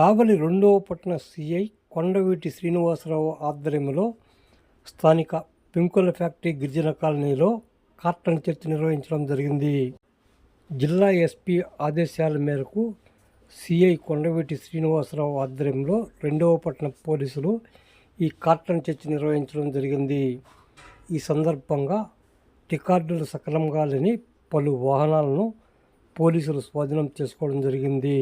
కావలి రెండవ పట్టణ సిఐ కొండవీటి శ్రీనివాసరావు ఆధ్వర్యంలో స్థానిక పెంకుల ఫ్యాక్టరీ గిరిజన కాలనీలో కార్టన్ చర్చ నిర్వహించడం జరిగింది. జిల్లా ఎస్పీ ఆదేశాల మేరకు సిఐ కొండవీటి శ్రీనివాసరావు ఆధ్వర్యంలో రెండవ పట్టణ పోలీసులు ఈ కార్టన్ చర్చ నిర్వహించడం జరిగింది. ఈ సందర్భంగా రికార్డులు సకలంగా లేని పలు వాహనాలను పోలీసులు స్వాధీనం చేసుకోవడం జరిగింది.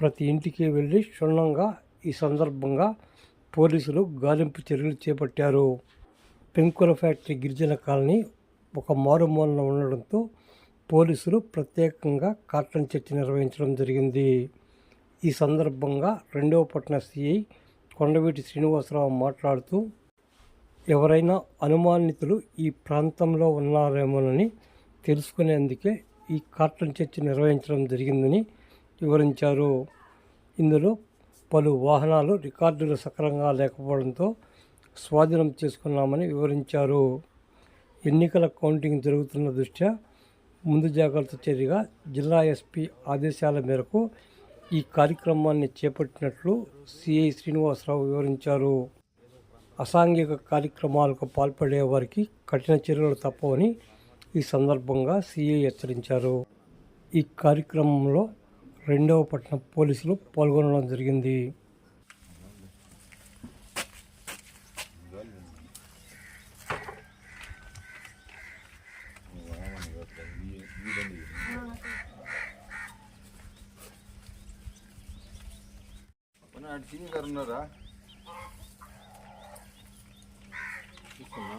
ప్రతి ఇంటికి వెళ్ళి క్షుణ్ణంగా ఈ సందర్భంగా పోలీసులు గాలింపు చర్యలు చేపట్టారు. పెంకుల ఫ్యాక్టరీ గిరిజన కాలనీ ఒక మారుమూలన ఉండడంతో పోలీసులు ప్రత్యేకంగా కార్టన్ చర్చ నిర్వహించడం జరిగింది. ఈ సందర్భంగా రెండవ పట్టణ సిఐ కొండవీటి శ్రీనివాసరావు మాట్లాడుతూ ఎవరైనా అనుమానితులు ఈ ప్రాంతంలో ఉన్నారేమోనని తెలుసుకునేందుకే ఈ కార్టన్ చర్చ నిర్వహించడం జరిగిందని వివరించారు. ఇందులో పలు వాహనాలు రికార్డులు సక్రమంగా లేకపోవడంతో స్వాధీనం చేసుకున్నామని వివరించారు. ఎన్నికల కౌంటింగ్ జరుగుతున్న దృష్ట్యా ముందు జాగ్రత్త చర్యగా జిల్లా ఎస్పీ ఆదేశాల మేరకు ఈ కార్యక్రమాన్ని చేపట్టినట్లు సిఐ శ్రీనివాసరావు వివరించారు. అసాంఘిక కార్యక్రమాలకు పాల్పడే వారికి కఠిన చర్యలు తప్పవని ఈ సందర్భంగా సిఐ హెచ్చరించారు. ఈ కార్యక్రమంలో రెండవ పట్టణ పోలీసులు పాల్గొనడం జరిగింది. అటు సింగ్ ఉన్నారా? చూస్తున్నా.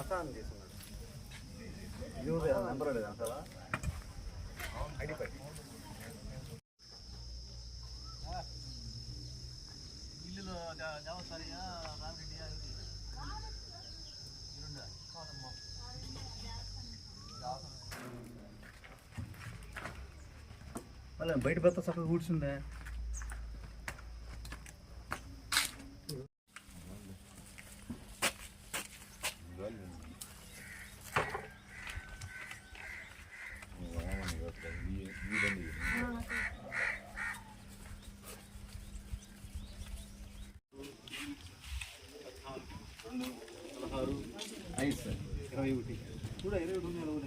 మసాన్ అయింది మొత్తం తీసుకున్నాడు యూజర్ నెంబర్ లేదు అసలు ఐడి పై మళ్ళీ బయట పెద్ద చక్కగా కూర్చుందే. ఇరవై ఒకటి కూడా ఇరవై ఒకటి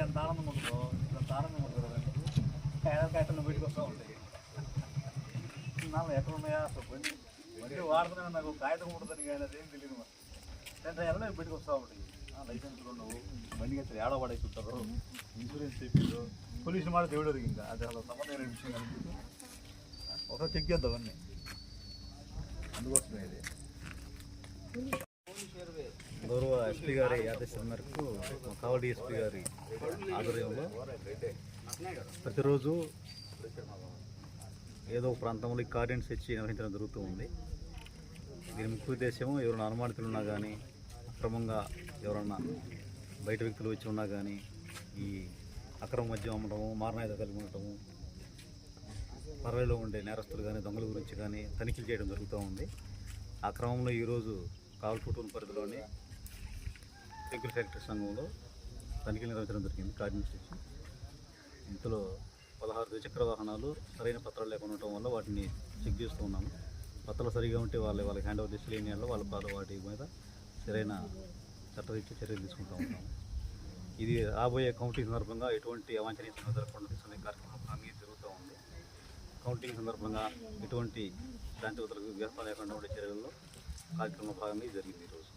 ఎంత ఆనందం ఉంటుందో ఎంత ఆనందం ఉంటుంది కట్టలు బయటకు ఉంటాయి నాన్న ఎక్కడ ఉన్నాయా అసలు బండి బండి వాడుతున్నాను నాకు కాగితం ఉంటుందని కానీ అదేం తెలియదు మరి అంటే ఎలా బయటకు ఉంటాయి లైసెన్స్ ఉండవు బండికి అసలు ఏడవడైతుంటారు ఇన్సూరెన్స్ చెప్పారు పోలీసులు మాట దేవుడు ఇంకా. అది అసలు సంబంధమైన విషయం కనిపిస్తుంది చెక్ చేద్దాం అవన్నీ అందుకోసమే ఇది. గౌరవ ఎస్పీ గారి ఆదేశాల మేరకు కావల్ డిఎస్పీ గారి ఆధ్వర్యంలో ప్రతిరోజు ఏదో ఒక ప్రాంతంలో ఈ కార్డియన్స్ ఇచ్చి నిర్వహించడం జరుగుతూ ఉంది. దీని ముఖ్య ఉద్దేశం ఎవరైనా అనుమానితులు ఉన్నా కానీ అక్రమంగా ఎవరన్నా బయట వ్యక్తులు వచ్చి ఉన్నా కానీ ఈ అక్రమ మద్యం అమ్మడము మారణాయుధ కలిగి ఉండటము పర్వేలో ఉండే నేరస్తులు కానీ దొంగల గురించి కానీ తనిఖీలు చేయడం జరుగుతూ ఉంది. ఆ క్రమంలో ఈరోజు కావల్పుటూరు పరిధిలోని సెక్యూర్ ఫ్యాక్టరీ సంఘంలో తనిఖీలు నిర్వహించడం జరిగింది. కార్డినెన్స్ ఇంతలో పదహారు ద్విచక్ర వాహనాలు సరైన పత్రాలు లేకుండా ఉండటం వల్ల వాటిని చెక్ చేస్తూ ఉన్నాము. పత్రాలు సరిగా ఉంటే వాళ్ళు వాళ్ళకి హ్యాండ్ ఓవర్ చేసి లేని వాళ్ళ వాళ్ళ వాటి మీద సరైన చట్టరీత్యా చర్యలు తీసుకుంటూ ఉన్నాము ఇది రాబోయే కౌంటింగ్ సందర్భంగా ఎటువంటి అవాంఛనీయ జరగకుండా తీసుకునే కార్యక్రమం జరుగుతూ ఉంది. కౌంటింగ్ సందర్భంగా ఎటువంటి శాంతియుతలకు వ్యర్థం లేకుండా ఉండే చర్యల్లో కార్యక్రమ భాగంగా జరిగింది ఈరోజు